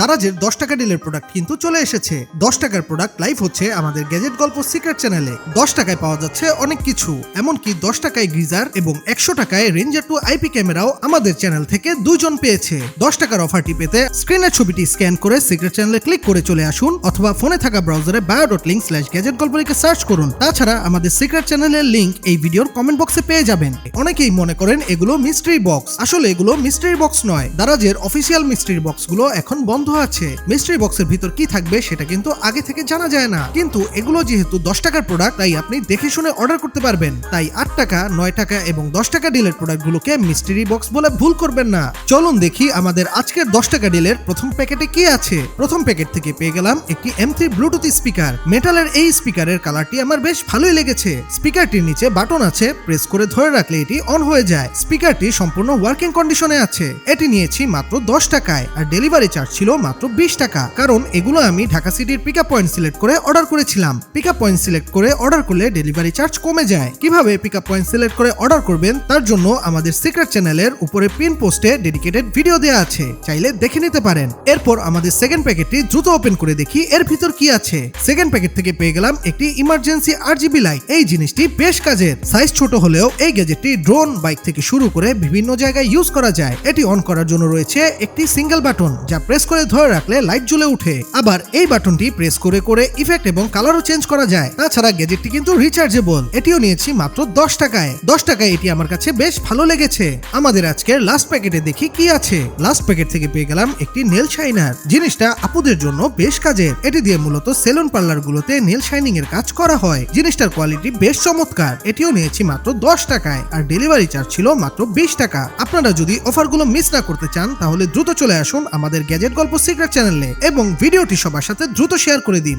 দারাজের দশ টাকা ডিলের প্রোডাক্ট কিন্তু চলে এসেছে। দশ টাকার প্রোডাক্ট লাইভ হচ্ছে আমাদের গ্যাজেট গল্প সিক্রেট চ্যানেলে দশ টাকায় পাওয়া যাচ্ছে অনেক কিছু, এমনকি দশ টাকায় গ্রিজার এবং একশো টাকায় রেঞ্জার টু আইপি ক্যামেরাও আমাদের চ্যানেল থেকে দুজন পেয়েছে। দশ টাকার অফারটি পেতে স্ক্রিনের ছবিটি স্ক্যান করে সিক্রেট চ্যানেলে ক্লিক করে চলে আসুন অথবা ফোনে থাকা ব্রাউজারে bio dot link slash gadget গল্প লিখে সার্চ করুন। তাছাড়া আমাদের সিক্রেট চ্যানেলের লিঙ্ক এই ভিডিওর কমেন্ট বক্সে পেয়ে যাবেন। অনেকেই মনে করেন এগুলো মিস্ট্রি বক্স আসলে এগুলো মিস্ট্রি বক্স নয়, দারাজের অফিসিয়াল মিস্ট্রি বক্সগুলো এখন বন্ধ আছে। মিস্ট্রি বক্সের ভিতর কি থাকবে সেটা কিন্তু আগে থেকে জানা যায় না। কিন্তু এগুলো যেহেতু দশ টাকার প্রোডাক্ট তাই আপনি দেখে শুনে অর্ডার করতে পারবেন। তাই আট টাকা, নয় টাকা এবং দশ টাকা ডিলের প্রোডাক্টগুলোকে মিস্ট্রি বক্স বলে ভুল করবেন না। চলুন দেখি আমাদের আজকের দশ টাকা ডিলের প্রথম প্যাকেটে কি আছে। প্রথম প্যাকেট থেকে পেয়ে গেলাম একটি এম থ্রি ব্লুটুথ স্পিকার মেটালের এই স্পিকারের কালারটি আমার বেশ ভালোই লেগেছে। স্পিকারটির নিচে বাটন আছে প্রেস করে ধরে রাখলে এটি অন হয়ে যায়। স্পিকারটি সম্পূর্ণ ওয়ার্কিং কন্ডিশনে আছে। এটি নিয়েছি মাত্র দশ টাকায়। আর ডেলিভারি চার্জ ছিল মাত্র বিশ টাকা। কারণ এগুলো আমি ঢাকা সিটির পিক আপ পয়েন্ট সিলেক্ট করে অর্ডার করেছিলাম। পিক আপ পয়েন্ট সিলেক্ট করে অর্ডার করলে ডেলিভারি চার্জ কমে যায়। কীভাবে পিক আপ পয়েন্ট সিলেক্ট করে অর্ডার করবেন তার জন্য আমাদের সিক্রেট চ্যানেলের উপরে পিন পোস্টে ডেডিকেটেড ভিডিও দেওয়া আছে। চাইলে দেখে নিতে পারেন। এরপর আমাদের সেকেন্ড প্যাকেটটি দ্রুত ওপেন করে দেখি এর ভিতর কি আছে। সেকেন্ড প্যাকেট থেকে পেয়ে গেলাম একটি ইমার্জেন্সি আরজিবি লাইট এই জিনিসটি বেশ কাজের। সাইজ ছোট হলেও এই গ্যাজেটটি ড্রোন বাইক থেকে শুরু করে বিভিন্ন জায়গায় ইউজ করা যায়। এটি অন করার জন্য রয়েছে একটি সিঙ্গেল বাটন যা প্রেস করে ধরে রাখলে লাইট জ্বলে ওঠে। আবার এই বাটনটি প্রেস করে করে ইফেক্ট এবং কালারও চেঞ্জ করা যায়। তাছাড়া গ্যাজেটটি কিন্তু রিচার্জেবল এটিও নিয়েছি মাত্র দশ টাকায়। দশ টাকায় এটি আমার কাছে বেশ ভালো লেগেছে। আমাদের আজকের লাস্ট প্যাকেটে দেখি কি আছে। লাস্ট প্যাকেট থেকে পেয়ে গেলাম একটি নেল শাইনার জিনিসটা আপুদের জন্য বেশ কাজের। এটি দিয়ে মূলত সেলুন পার্লার গুলোতে নেল শাইনিং এর কাজ করা হয়। জিনিসটার কোয়ালিটি বেশ চমৎকার। এটিও নিয়েছি মাত্র দশ টাকায়। আর ডেলিভারি চার্জ ছিল মাত্র বিশ টাকা। আপনারা যদি অফারগুলো মিস না করতে চান, তাহলে দ্রুত চলে আসুন আমাদের গ্যাজেট গল্প সিক্রেট চ্যানেলে এবং ভিডিওটি সবার সাথে দ্রুত শেয়ার করে দিন।